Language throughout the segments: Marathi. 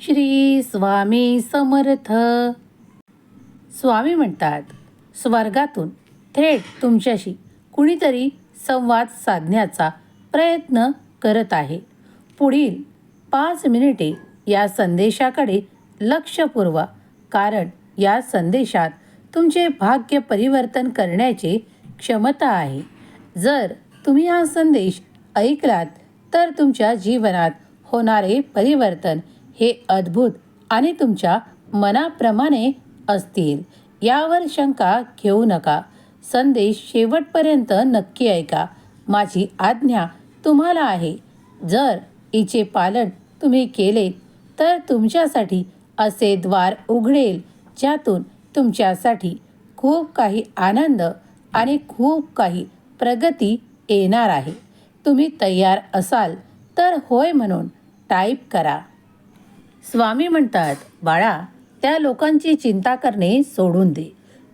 श्री स्वामी समर्थ. स्वामी म्हणतात स्वर्गातून थेट तुमच्याशी कुणीतरी संवाद साधण्याचा प्रयत्न करत आहे. पुढील पाच मिनिटे या संदेशाकडे लक्ष पुरवा कारण या संदेशात तुमचे भाग्य परिवर्तन करण्याची क्षमता आहे. जर तुम्ही हा संदेश ऐकलात तर तुमच्या जीवनात होणारे परिवर्तन हे अद्भुत आणि तुमच्या मनाप्रमाणे असतील. यावर शंका घेऊ नका. संदेश शेवटपर्यंत नक्की ऐका. माझी आज्ञा तुम्हाला आहे. जर हिचे पालन तुम्ही केले तर तुमच्यासाठी असे द्वार उघडेल ज्यातून तुमच्यासाठी खूप काही आनंद आणि खूप काही प्रगती येणार आहे. तुम्ही तयार असाल तर होय म्हणून टाईप करा. स्वामी म्हणतात बाळा त्या लोकांची चिंता करणे सोडून दे.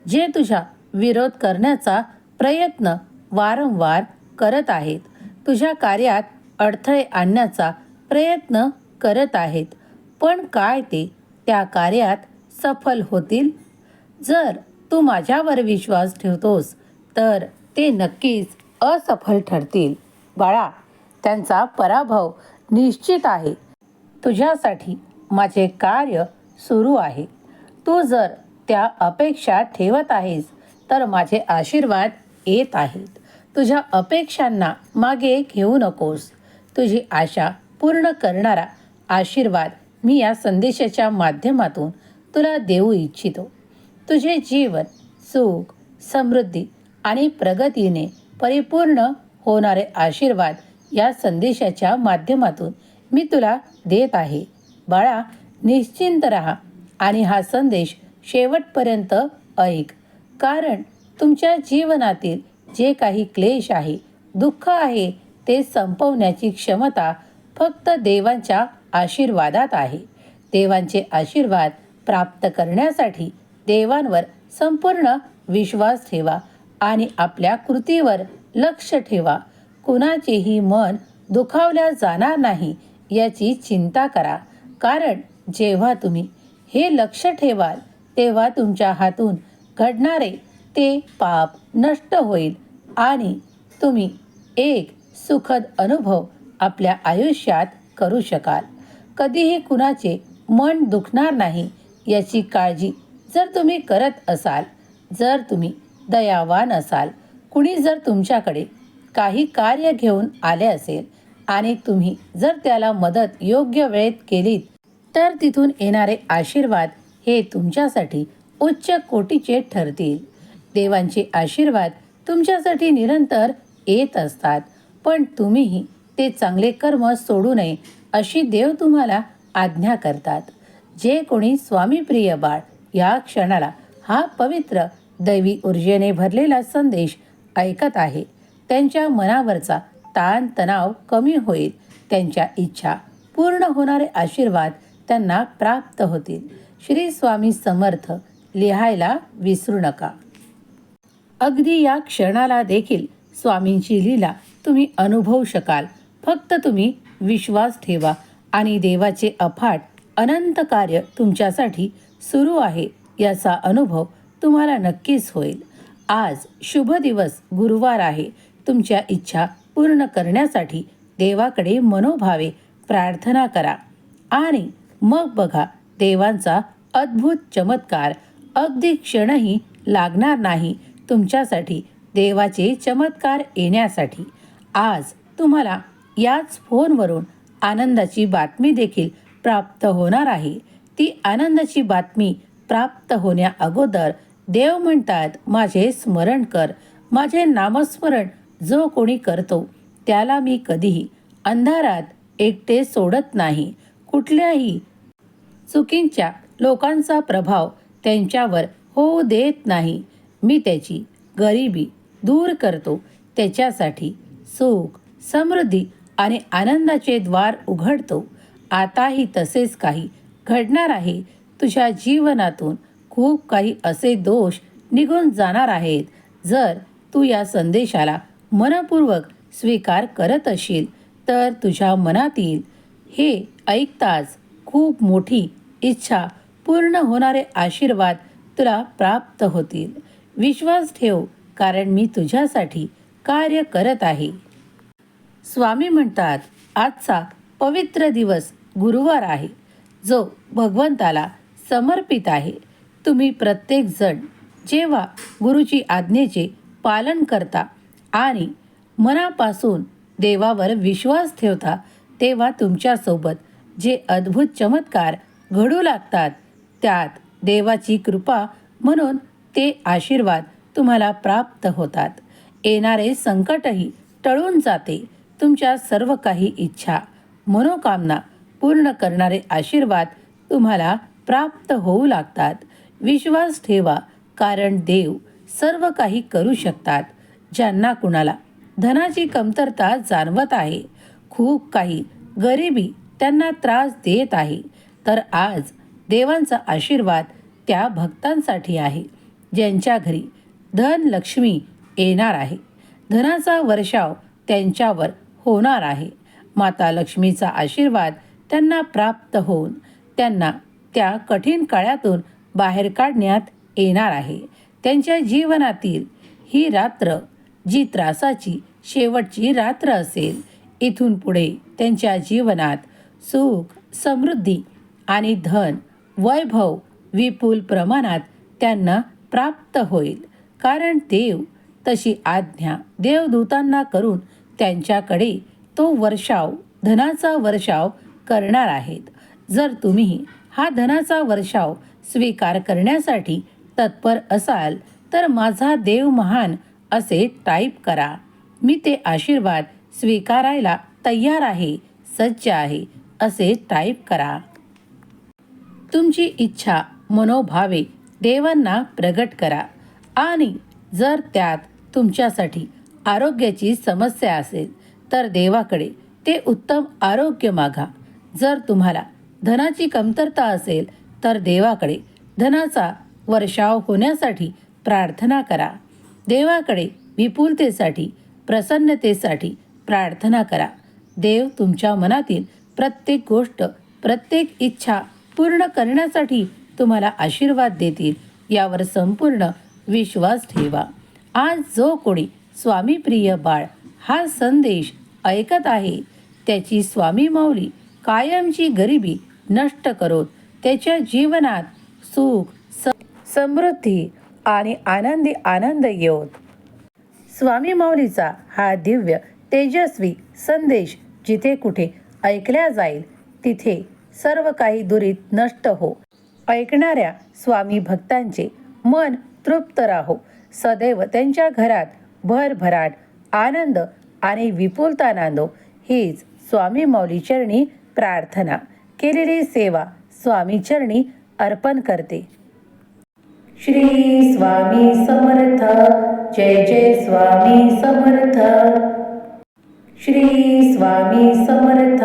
जे तुझ्या विरोध करण्याचा प्रयत्न वारंवार करत आहेत तुझ्या कार्यात अडथळे आणण्याचा प्रयत्न करत आहेत पण काय ते त्या कार्यात सफल होतील? जर तू माझ्यावर विश्वास ठेवतोस तर ते नक्कीच असफल ठरतील. बाळा त्यांचा पराभव निश्चित आहे. तुझ्यासाठी माझे कार्य सुरू आहे. तू जर त्या अपेक्षा ठेवत आहेस तर माझे आशीर्वाद येत आहेत. तुझ्या अपेक्षांना मागे घेऊ नकोस. तुझी आशा पूर्ण करणारा आशीर्वाद मी या संदेशाच्या माध्यमातून तुला देऊ इच्छितो. तुझे जीवन सुख समृद्धी आणि प्रगतीने परिपूर्ण होणारे आशीर्वाद या संदेशाच्या माध्यमातून मी तुला देत आहे. बाळा निश्चिंत राहा आणि हा संदेश शेवटपर्यंत ऐक. कारण तुमच्या जीवनातील जे काही क्लेश आहे दुःख आहे ते संपवण्याची क्षमता फक्त देवांच्या आशीर्वादात आहे. देवांचे आशीर्वाद प्राप्त करण्यासाठी देवांवर संपूर्ण विश्वास ठेवा आणि आपल्या कृतीवर लक्ष ठेवा. कुणाचेही मन दुखावल्या जाणार नाही याची चिंता करा. कारण जेव्हा तुम्ही हे लक्ष ठेवाल तेव्हा तुमच्या हातून घडणारे ते पाप नष्ट होईल आणि तुम्ही एक सुखद अनुभव आपल्या आयुष्यात करू शकाल. कधीही कुणाचे मन दुखणार नाही याची काळजी जर तुम्ही करत असाल जर तुम्ही दयावान असाल कुणी जर तुमच्याकडे काही कार्य घेऊन आले असेल आणि तुम्ही जर त्याला मदत योग्य वेळेत केलीत तर तिथून येणारे आशीर्वाद हे तुमच्यासाठी उच्च कोटीचे ठरतील. देवांचे आशीर्वाद तुमच्यासाठी निरंतर येत असतात. पण तुम्हीही ते चांगले कर्म सोडू नये अशी देव तुम्हाला आज्ञा करतात. जे कोणी स्वामीप्रिय बाळ या क्षणाला हा पवित्र दैवी ऊर्जेने भरलेला संदेश ऐकत आहे. त्यांच्या मनावरचा ताणतणाव कमी होईल. त्यांच्या इच्छा पूर्ण होणारे आशीर्वाद त्यांना प्राप्त होतील. श्री स्वामी समर्थ लिहायला विसरू नका. अगदी या क्षणाला देखील स्वामींची लीला तुम्ही अनुभवू शकाल. फक्त तुम्ही विश्वास ठेवा आणि देवाचे अफाट अनंत कार्य तुमच्यासाठी सुरू आहे याचा अनुभव तुम्हाला नक्कीच होईल. आज शुभ दिवस गुरुवार आहे. तुमच्या इच्छा पूर्ण करण्यासाठी देवाकडे मनोभावे प्रार्थना करा आणि मग बघा देवांचा अद्भुत चमत्कार. अगदी क्षणही लागणार नाही तुमच्यासाठी देवाचे चमत्कार येण्यासाठी. आज तुम्हाला याच फोनवरून आनंदाची बातमी देखील प्राप्त होणार आहे. ती आनंदाची बातमी प्राप्त होण्या अगोदर देव म्हणतात माझे स्मरण कर. माझे नामस्मरण जो कोणी करतो त्याला मी कधीही अंधारात एकटे सोडत नाही. कुठल्याही चुकींच्या लोकांचा प्रभाव त्यांच्यावर होऊ देत नाही. मी त्याची गरिबी दूर करतो. त्याच्यासाठी सुख समृद्धी आणि आनंदाचे द्वार उघडतो. आताही तसेच काही घडणार आहे. तुझ्या जीवनातून खूप काही असे दोष निघून जाणार आहेत. जर तू या संदेशाला मनपूर्वक स्वीकार करत असशील तर तुझ्या मनातील हे ऐकताच खूप मोठी इच्छा पूर्ण होणारे आशीर्वाद तुला प्राप्त होतील. विश्वास ठेव कारण मी तुझ्यासाठी कार्य करत आहे. स्वामी म्हणतात आजचा पवित्र दिवस गुरुवार आहे. जो भगवंताला समर्पित आहे. तुम्ही प्रत्येकजण जेव्हा गुरुची आज्ञेचे पालन करता आणि मनापासून देवावर विश्वास ठेवता तेव्हा तुमच्यासोबत जे अद्भुत चमत्कार घडू लागतात. त्यात देवाची कृपा म्हणून ते आशीर्वाद तुम्हाला प्राप्त होतात. येणारे संकटही टळून जाते. तुमच्या सर्व काही इच्छा मनोकामना पूर्ण करणारे आशीर्वाद तुम्हाला प्राप्त होऊ लागतात. विश्वास ठेवा कारण देव सर्व काही करू शकतात ज्यांना कुणाला धनाची कमतरता जाणवत आहे. खूप काही गरिबी त्यांना त्रास देत आहे. तर आज देवांचा आशीर्वाद त्या भक्तांसाठी आहे ज्यांच्या घरी धन लक्ष्मी येणार आहे. धनाचा वर्षाव त्यांच्यावर होणार आहे. माता लक्ष्मीचा आशीर्वाद त्यांना प्राप्त होऊन त्यांना त्या कठीण काळातून बाहेर काढण्यात येणार आहे. त्यांच्या जीवनातील ही रात्र जी त्रासाची शेवटची रात्र असेल इथून पुढे त्यांच्या जीवनात सुख समृद्धी आणि धन वैभव विपुल प्रमाणात त्यांना प्राप्त होईल. कारण देव तशी आज्ञा देवदूतांना करून त्यांच्याकडे तो वर्षाव धनाचा वर्षाव करणार आहेत. जर तुम्ही हा धनाचा वर्षाव स्वीकार करण्यासाठी तत्पर असाल तर माझा देव महान असे टाईप करा. मी ते आशीर्वाद स्वीकारायला तयार आहे सज्ज आहे असे टाईप करा. तुमची इच्छा मनोभावे देवांना प्रगट करा. आणि जर त्यात तुमच्यासाठी आरोग्याची समस्या असेल तर देवाकडे ते उत्तम आरोग्य मागा. जर तुम्हाला धनाची कमतरता असेल तर देवाकडे धनाचा वर्षाव होण्यासाठी प्रार्थना करा. देवाकडे विपुलतेसाठी प्रसन्नतेसाठी प्रार्थना करा. देव तुमच्या मनातील प्रत्येक गोष्ट प्रत्येक इच्छा पूर्ण करण्यासाठी तुम्हाला आशीर्वाद देतील. यावर संपूर्ण विश्वास ठेवा. आज जो कोणी स्वामीप्रिय बाळ हा संदेश ऐकत आहे त्याची स्वामी माऊली कायमची गरिबी नष्ट करोत त्याच्या जीवनात सुख स- समृद्धी आणि आनंदी आनंद येऊत स्वामी माऊलीचा हा दिव्य तेजस्वी संदेश जिथे कुठे ऐकल्या जाईल तिथे सर्व काही दुरीत नष्ट हो. ऐकणाऱ्या स्वामी भक्तांचे मन तृप्त राहो. सदैव त्यांच्या घरात भरभराट आनंद आणि विपुलता नांदो. हीच स्वामी मौलीचरणी चरणी प्रार्थना. केलेली सेवा स्वामी चरणी अर्पण करते. श्री स्वामी समर्थ. जय जय स्वामी समर्थ. श्री स्वामी समर्थ.